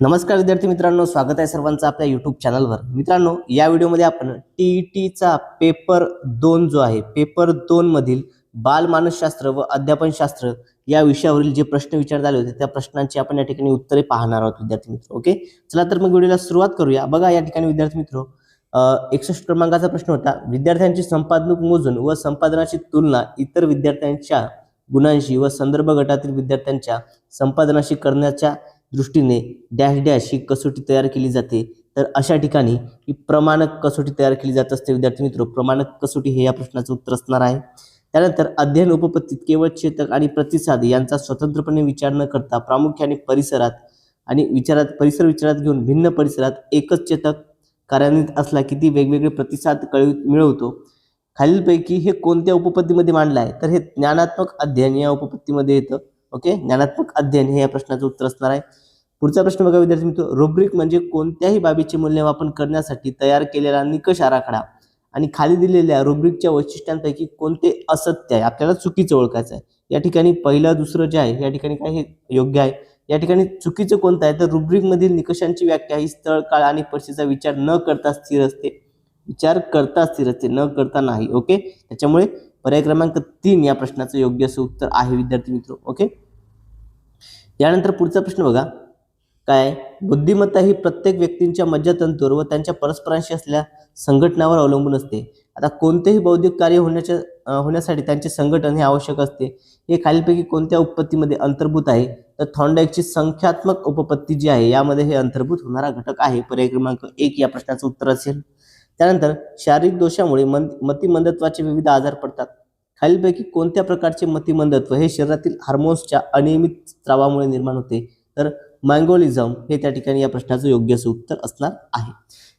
नमस्कार विद्यार्थी मित्रांनो स्वागत आहे सर्वांचं आपल्या युट्यूब चॅनलवर मित्रांनो या व्हिडिओमध्ये आपण टी टीचा पेपर दोन जो आहे पेपर दोन मधील बालमानसशास्त्र व अध्यापनशास्त्र या विषयावरील जे प्रश्न विचारण्यात आले होते त्या प्रश्नांची आपण या ठिकाणी उत्तरे पाहणार आहोत विद्यार्थी मित्र ओके? चला तर मग व्हिडिओला सुरुवात करूया. बघा या ठिकाणी विद्यार्थी मित्र एकसष्ट क्रमांकाचा प्रश्न होता. विद्यार्थ्यांची संपादक मोजून व संपादनाची तुलना इतर विद्यार्थ्यांच्या गुणांशी व संदर्भ गटातील विद्यार्थ्यांच्या संपादनाशी करण्याच्या दृष्टीने डॅश डॅश ही कसोटी तयार केली जाते. तर अशा ठिकाणी ही प्रमाणक कसोटी तयार केली जात असते. विद्यार्थी मित्र प्रमाणक कसोटी हे या प्रश्नाचं उत्तर असणार आहे. त्यानंतर अध्ययन उपपत्तीत केवळ चेतक आणि प्रतिसाद यांचा स्वतंत्रपणे विचार न करता प्रामुख्याने परिसरात आणि विचारात परिसर विचारात घेऊन भिन्न परिसरात एकच चेतक कार्यान्वित असला किती वेगवेगळे प्रतिसाद कळवित मिळवतो. खालीलपैकी हे कोणत्या उपपत्तीमध्ये मांडलं आहे? तर हे ज्ञानात्मक अध्ययन या उपपत्तीमध्ये येतं. ओके? ज्ञानात्मक अध्ययन हे या प्रश्नाचं उत्तर असणार आहे. पुढचा प्रश्न बघा विद्यार्थी मित्र. रुब्रिक म्हणजे कोणत्याही बाबीचे मूल्यमापन करण्यासाठी तयार केलेला निकष आराखडा. आणि खाली दिलेल्या रुब्रिकच्या वैशिष्ट्यांपैकी कोणते असत्य आहे? आपल्याला चुकीचं ओळखायचं आहे. या ठिकाणी पहिलं दुसरं जे आहे या ठिकाणी काय हे योग्य आहे? या ठिकाणी चुकीचं कोणतं आहे? तर रुब्रिकमधील निकषांची व्याख्या ही स्थळ काळ आणि परिस्थितीचा विचार न करता स्थिर असते. विचार करता स्थिर असते न करता नाही. ओके? त्याच्यामुळे पर्याय क्रमांक तीन या प्रश्नाचं योग्य असं उत्तर आहे विद्यार्थी मित्र. ओके? यानंतर पुढचा प्रश्न बघा. काय? बुद्धिमत्ता ही प्रत्येक व्यक्तींच्या मज्जातंतूर व त्यांच्या परस्परांशी असलेल्या संघटनावर अवलंबून असते. आता कोणतेही बौद्धिक कार्य होण्याच्या होण्यासाठी त्यांचे संघटन हे आवश्यक असते. हे खालीलपैकी कोणत्या उपपत्तीमध्ये अंतर्भूत आहे? तर थॉन्डाईकची संख्यात्मक उपपत्ती जी आहे यामध्ये हे अंतर्भूत होणारा घटक आहे. पर्याय क्रमांक एक या प्रश्नाचं उत्तर असेल. त्यानंतर शारीरिक दोषामुळे मन मतिमंदत्वाचे विविध आजार पडतात. खालीलपैकी कोणत्या प्रकारचे मतिमंदत्व हे शरीरातील हार्मोन्सच्या अनियमित स्त्रावामुळे निर्माण होते? तर मँगोलिझम हे त्या ठिकाणी या प्रश्नाचं योग्य असं उत्तर असणार आहे.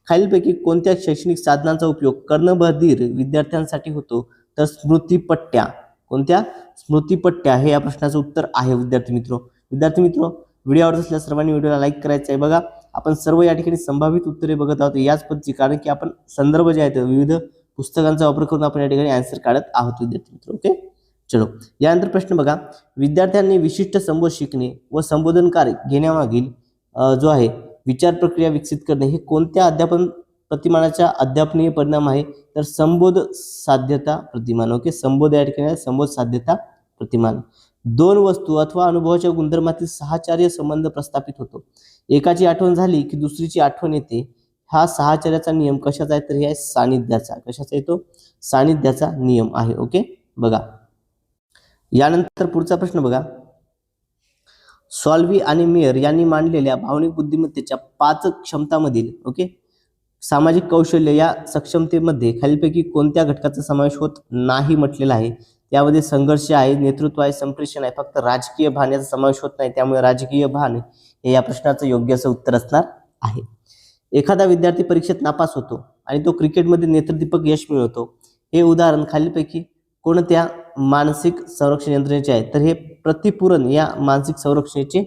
खालीलपैकी कोणत्या शैक्षणिक साधनांचा उपयोग कर्णबधीर विद्यार्थ्यांसाठी होतो? तर स्मृतीपट्ट्या. कोणत्या? स्मृतीपट्ट्या हे या प्रश्नाचं उत्तर आहे विद्यार्थी मित्र. विद्यार्थी मित्र व्हिडिओ आवडत असल्या सर्वांनी व्हिडिओला लाईक करायचं आहे. बघा आपण सर्व या ठिकाणी संभावित उत्तरे बघत आहोत. याच पद्धती कारण की आपण संदर्भ जे आहेत विविध पुस्तकांचा वापर करून आपण या ठिकाणी आन्सर काढत आहोत विद्यार्थी मित्र. ओके चलो यानंतर प्रश्न बघा. विद्यार्थ्यांनी विशिष्ट संबोध शिकणे व संबोधन कार्य घेण्यामागील जो आहे विचार प्रक्रिया विकसित करणे हे कोणत्या अध्यापन प्रतिमानाच्या अध्यापनीय परिणाम आहे? तर संबोध साध्यता प्रतिमान. ओके संबोध ऍड ठिकाणी संबोध साध्यता प्रतिमान. दोन वस्तू अथवा अनुभवाच्या गुणधर्मातील सहाचार्य संबंध प्रस्थापित होतो. एकाची आठवण झाली की दुसरीची आठवण येते. हा सहाचार्याचा नियम कशाचा आहे? तर हे आहे सानिध्याचा. कशाचा येतो? सानिध्याचा नियम आहे. ओके बघा. यानंतर पुढचा प्रश्न बघा. सॉल्वी आणि मेयर यांनी मांडलेल्या भावनिक बुद्धिमत्तेच्या पाच क्षमतामधील ओके? सामाजिक कौशल्य या सक्षमतेमध्ये खालीलपैकी कोणत्या घटकाचा समावेश होत नाही म्हटलेला आहे? त्यामध्ये संघर्ष आहे नेतृत्व आहे संप्रेषण आहे. फक्त राजकीय भान याचा समावेश होत नाही त्यामुळे राजकीय भान हे या प्रश्नाचं योग्य असं उत्तर असणार आहे. एखादा विद्यार्थी परीक्षेत नापास होतो आणि तो क्रिकेटमध्ये नेत्रदीपक यश मिळवतो. हे उदाहरण खालीलपैकी कोणत्या मानसिक संरक्षण यंत्रणेचे आहे. तर हे प्रतिपूरण या मानसिक संरक्षणेचे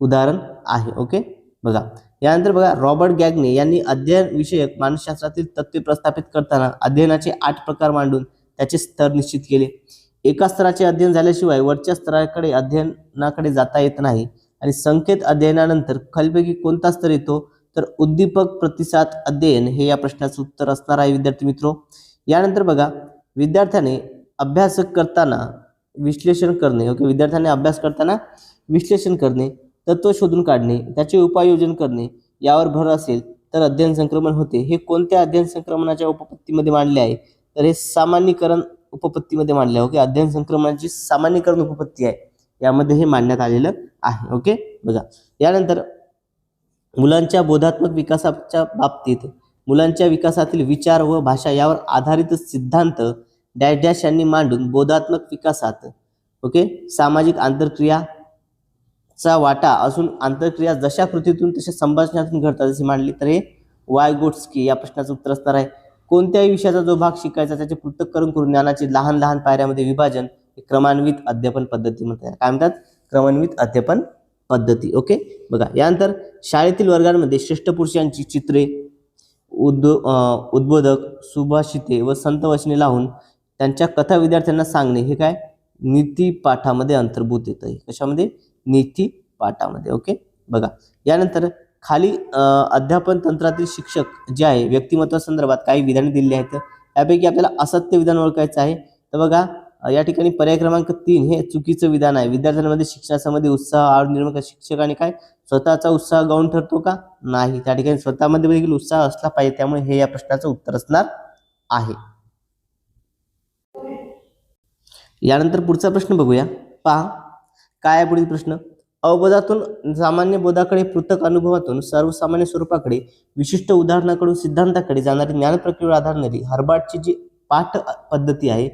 उदाहरण आहे ओके? बघा. यानंतर बघा रॉबर्ट गॅगने यांनी अध्ययन विषयक मानसशास्त्रातील तत्वे प्रस्थापित करताना अध्ययनाचे आठ प्रकार मांडून त्याचे स्तर निश्चित केले. एका स्तराचे अध्ययन झाल्याशिवाय वरच्या स्तराकडे अध्ययनाकडे जाता येत नाही आणि संकेत अध्ययनानंतर खालीपैकी कोणता स्तर येतो? तर उद्दीपक प्रतिसाद अध्ययन हे या प्रश्नाचं उत्तर असणार आहे विद्यार्थी मित्रो. यानंतर बघा विद्यार्थ्याने अभ्यास करताना विश्लेषण करणे ओके विद्यार्थ्याने अभ्यास करताना विश्लेषण करणे तत्व शोधून काढणे त्याचे उपाययोजन करणे यावर भर असेल तर अध्ययन संक्रमण होते. हे कोणत्या अध्ययन संक्रमणाच्या उपपत्तीमध्ये मांडले आहे? तर हे सामान्यीकरण उपपत्तीमध्ये मांडले आहे ओके. अध्ययन संक्रमणाची सामान्यीकरण उपपत्ती आहे. यामध्ये हे मांडण्यात आलेलं आहे ओके. बघा यानंतर मुलांच्या बोधात्मक विकासाच्या बाबतीत मुलांच्या विकासातील विचार व भाषा यावर आधारित सिद्धांत डॅश डॅश यांनी मांडून बोधात्मक विकासात ओके सामाजिक आंतरक्रियाचा वाटा असून आंतरक्रिया जशा कृतीतून तशा संभाषणातून घडतात जसे मांडली तर हे वाय गोट्सकी या प्रश्नाचं उत्तर असणार आहे. कोणत्याही विषयाचा जो भाग शिकायचा त्याचे पृथक्करण करून ज्ञानाचे लहान लहान पायऱ्यामध्ये विभाजन हे क्रमान्वित अध्यापन पद्धती म्हणतात. काय म्हणतात? क्रमान्वित अध्यापन पद्धती ओके? बघा यानंतर शाळेतील वर्गांमध्ये श्रेष्ठ पुरुषांची चित्रे उद् उद्बोधक सुभाषिते व संत वचने लावून त्यांच्या कथा विद्यार्थ्यांना सांगणे हे काय? नीती पाठामध्ये अंतर्भूत येतं. हे कशामध्ये? नीती पाठामध्ये. ओके? बघा. यानंतर खाली अध्यापन तंत्रातील शिक्षक जे आहे व्यक्तिमत्वासंदर्भात काही विधाने दिलेली आहेत. त्यापैकी आपल्याला असत्य विधान ओळखायचं आहे. तर बघा या ठिकाणी पर्याय क्रमांक तीन हे चुकीचं विधान आहे. विद्यार्थ्यांमध्ये शिक्षणासंबंधी उत्साह आळ निर्माण शिक्षकाने काय? स्वतःचा उत्साह गाऊन ठरतो का? नाही. त्या ठिकाणी स्वतःमध्ये देखील उत्साह असला पाहिजे. त्यामुळे हे या प्रश्नाचं उत्तर असणार आहे. यानंतर पुढचा प्रश्न बघूया. पहा. काय आहे पुढील प्रश्न? अवबोधातून सामान्य बोधाकडे पृथक अनुभवातून सर्वसामान्य स्वरूपाकडे विशिष्ट उदाहरणाकडून सिद्धांताकडे जाणारी ज्ञान प्रक्रियेवर आधारणारी हर्बाटची जी पाठ पद्धती आहे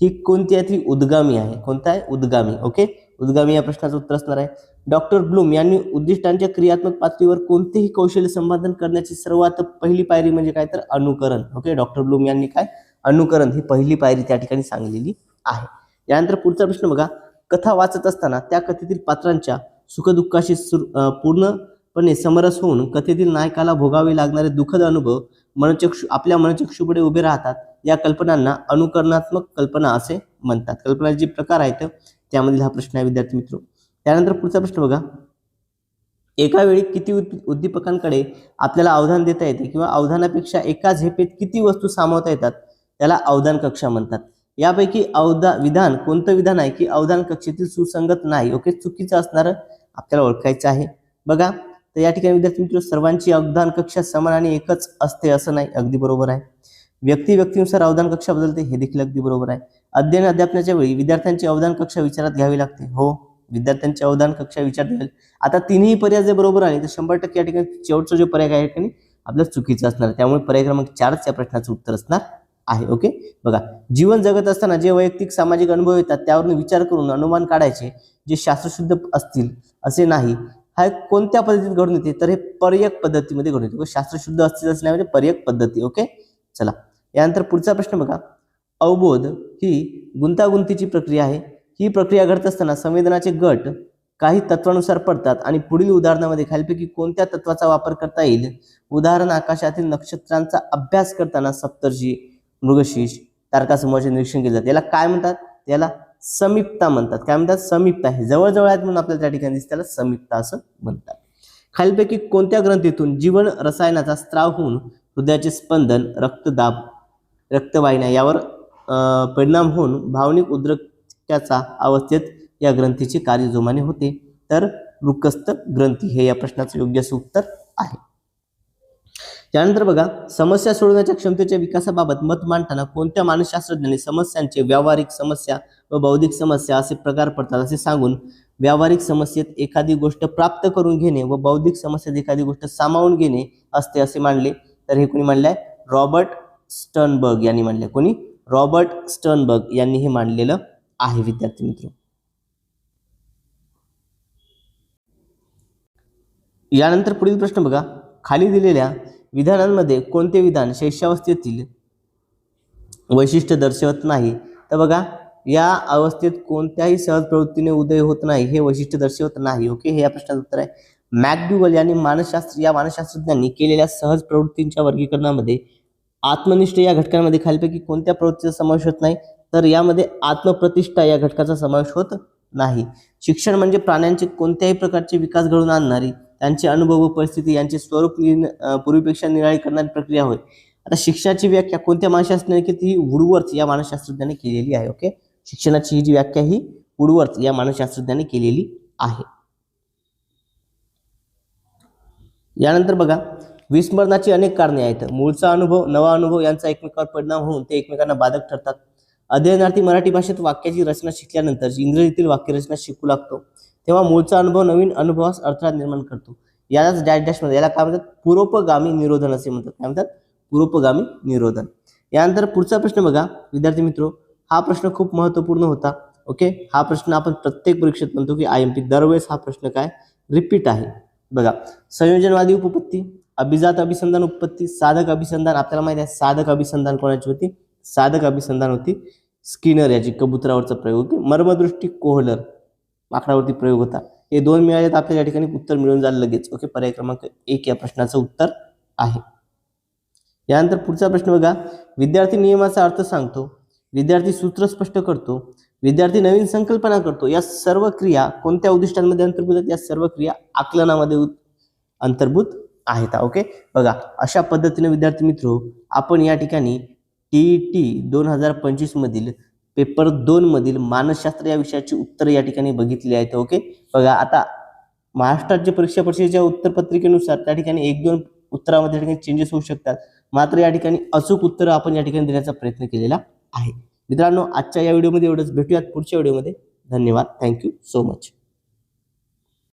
ही कोणती आहे? ती उद्गामी आहे. कोणता आहे? उद्गामी. ओके? उद्गामी या प्रश्नाचं उत्तर असणार आहे. डॉक्टर ब्लूम यांनी उद्दिष्टांच्या क्रियात्मक पातळीवर कोणतेही कौशल्य संपादन करण्याची सर्वात पहिली पायरी म्हणजे काय? तर अनुकरण. ओके? डॉक्टर ब्लूम यांनी काय? अनुकरण ही पहिली पायरी त्या ठिकाणी सांगलेली आहे. यानंतर पुढचा प्रश्न बघा. कथा वाचत असताना त्या कथेतील पात्रांच्या सुखदुःखाशी पूर्णपणे समरस होऊन कथेतील नायकाला भोगावे लागणारे दुःखद अनुभव मनचक्षु आपल्या मनचक्षुपुढे उभे राहतात या कल्पनांना अनुकरणात्मक कल्पना असे म्हणतात. कल्पनाचे जे प्रकार आहेत त्यामधील हा प्रश्न आहे विद्यार्थी मित्र. त्यानंतर पुढचा प्रश्न बघा. एका वेळी किती उद्दीपकांकडे आपल्याला अवधान देता येते किंवा अवधानापेक्षा एका झेपेत किती वस्तू सामावता येतात त्याला अवधान कक्षा म्हणतात. यापैकी अवधा विधान कोणतं विधान आहे की अवधान कक्षेतील सुसंगत नाही? ओके चुकीचं असणार आपल्याला ओळखायचं आहे. बघा तर या ठिकाणी विद्यार्थी मित्र सर्वांची अवधान कक्षा समान आणि एकच असते असं नाही अगदी बरोबर आहे. व्यक्ती व्यक्तीनुसार अवधान कक्षा बदलते हे देखील अगदी बरोबर आहे. अध्ययन अध्यापनाच्या वेळी विद्यार्थ्यांची अवधान कक्षा विचारात घ्यावी लागते. हो विद्यार्थ्यांची अवधान कक्षा विचारात घ्यावी आता तिन्ही पर्याय जर बरोबर आले तर शंभर टक्के या ठिकाणी शेवटचा जो पर्याय आहे ठिकाणी आपल्याला चुकीचा असणार. त्यामुळे पर्याय क्रमांक चारच या प्रश्नाचं उत्तर असणार. आहे ओके बघा जीवन जगत असताना जे वैयक्तिक सामाजिक अनुभव येतात त्यावरून विचार करून अनुमान काढायचे जे शास्त्रशुद्ध असतील असे नाही. हा एक कोणत्या पद्धतीत घडून येते? तर हे पर्यक पद्धतीमध्ये घडून येते. शास्त्रशुद्ध असतील असं नाही म्हणजे पर्यक पद्धती ओके चला. यानंतर पुढचा प्रश्न बघा. अवबोध ही गुंतागुंतीची प्रक्रिया आहे. ही प्रक्रिया घडत असताना संवेदनाचे गट काही तत्वानुसार पडतात आणि पुढील उदाहरणामध्ये खालपैकी कोणत्या तत्वाचा वापर करता येईल? उदाहरण आकाशातील नक्षत्रांचा अभ्यास करताना सप्तर्षी मृगशीष तारकासमूहाचे निरीक्षण केले जाते. याला काय म्हणतात? याला समीपता म्हणतात. काय म्हणतात? समीपता हे जवळजवळ आहेत म्हणून आपल्याला त्या ठिकाणी दिसते. त्याला समीपता असं म्हणतात. खालीलपैकी कोणत्या ग्रंथीतून जीवन रसायनाचा स्त्राव होऊन हृदयाचे स्पंदन रक्तदाब रक्तवाहिन्या यावर परिणाम होऊन भावनिक उद्रक्याचा अवस्थेत या ग्रंथीचे कार्य जोमाने होते? तर वृकस्त ग्रंथी हे या प्रश्नाचं योग्य उत्तर आहे. त्यानंतर बघा समस्या सोडवण्याच्या क्षमतेच्या विकासाबाबत मत मांडताना कोणत्या मानसशास्त्रज्ञांनी समस्यांचे व्यावहारिक समस्या व बौद्धिक समस्या असे प्रकार पडतात असे सांगून व्यावहारिक समस्येत एखादी गोष्ट प्राप्त करून घेणे व बौद्धिक समस्येत एखादी गोष्ट सामावून घेणे असते असे मांडले तर हे कोणी मांडले आहे रॉबर्ट स्टर्नबर्ग यांनी मांडले कोणी? रॉबर्ट स्टर्नबर्ग यांनी हे मांडलेलं आहे विद्यार्थी मित्र. यानंतर पुढील प्रश्न बघा. खाली दिलेल्या विधानांमध्ये कोणते विधान शैशावस्थेतील वैशिष्ट्य दर्शवत नाही? तर बघा या अवस्थेत कोणत्याही सहज प्रवृत्तीने उदय होत नाही हे वैशिष्ट्य दर्शवत नाही. ओके? हे या प्रश्नाचं उत्तर आहे. मॅकडुगल यांनी मानसशास्त्र या मानसशास्त्रज्ञांनी केलेल्या सहज प्रवृत्तींच्या वर्गीकरणामध्ये आत्मनिष्ठ या घटकांमध्ये खालीपैकी कोणत्या प्रवृत्तीचा समावेश होत नाही? तर यामध्ये आत्मप्रतिष्ठा या घटकाचा समावेश होत नाही. शिक्षण म्हणजे प्राण्यांचे कोणत्याही प्रकारचे विकास घडवून आणणारी त्यांचे अनुभव व परिस्थिती यांचे स्वरूप पूर्वीपेक्षा निराळी करणारी प्रक्रिया होय. आता शिक्षणाची व्याख्या कोणत्या मानसशास्त्राने म्हणजे केली ती वुडवर्थ या मानसशास्त्रज्ञाने केलेली आहे ओके? शिक्षणाची ही जी व्याख्या ही वुडवर्थ या मानसशास्त्रज्ञाने केलेली आहे. यानंतर बघा विस्मरणाची अनेक कारणे आहेत. मूळचा अनुभव नवा अनुभव यांचा एकमेकावर परिणाम होऊन ते एकमेकांना बाधक ठरतात. अध्ययनार्थी मराठी भाषेत वाक्याची रचना शिकल्यानंतर इंग्रजीतील वाक्यरचना शिकू लागतो तेव्हा मूळचा अनुभव नवीन अनुभवास अडथळा निर्माण करतो. यालाच डॅश डॅशमध्ये याला काय म्हणतात? पूर्वपगामी निरोधन असे म्हणतात. काय म्हणतात? पूर्वपगामी निरोधन. यानंतर पुढचा प्रश्न बघा. विद्यार्थी मित्र हा प्रश्न खूप महत्त्वपूर्ण होता. ओके? हा प्रश्न आपण प्रत्येक परीक्षेत म्हणतो की आय एम पी. दरवेळेस हा प्रश्न काय? रिपीट आहे. बघा. संयोजनवादी उपपत्ती अभिजात अभिसंधान उपपत्ती साधक अभिसंधान. आपल्याला माहिती आहे साधक अभिसंधान कोणाची होती? साधक अभिसंधान होती. स्किनर याची कबुतरावरचा प्रयोग होती. मर्मदृष्टी कोहलर माकडावरती प्रयोग होता. हे दोन मिळाले तर या ठिकाणी. उत्तर मिळून जाईल लगेच. ओके पर्याय क्रमांक एक या प्रश्नाचं उत्तर आहे. यानंतर पुढचा प्रश्न बघा. विद्यार्थी नियमाचा अर्थ सांगतो. विद्यार्थी सूत्र स्पष्ट करतो. विद्यार्थी नवीन संकल्पना करतो. या सर्व क्रिया कोणत्या उद्दिष्टांमध्ये अंतर्भूत आहेत? या सर्व क्रिया आकलनामध्ये अंतर्भूत आहेत. ओके बघा. अशा पद्धतीने विद्यार्थी मित्र आपण या ठिकाणी टी टी दोन हजार पंचवीसमधील पेपर दोनमधील मानसशास्त्र या विषयाची उत्तरं या ठिकाणी बघितली आहेत ओके? बघा आता महाराष्ट्राच्या परीक्षा परिषदेच्या उत्तरपत्रिकेनुसार त्या ठिकाणी एक दोन उत्तरामध्ये या ठिकाणी चेंजेस होऊ शकतात. मात्र या ठिकाणी अचूक उत्तरं आपण या ठिकाणी देण्याचा प्रयत्न केलेला आहे. मित्रांनो आजच्या या व्हिडिओमध्ये एवढंच. भेटूयात पुढच्या व्हिडिओमध्ये. धन्यवाद. Thank you so much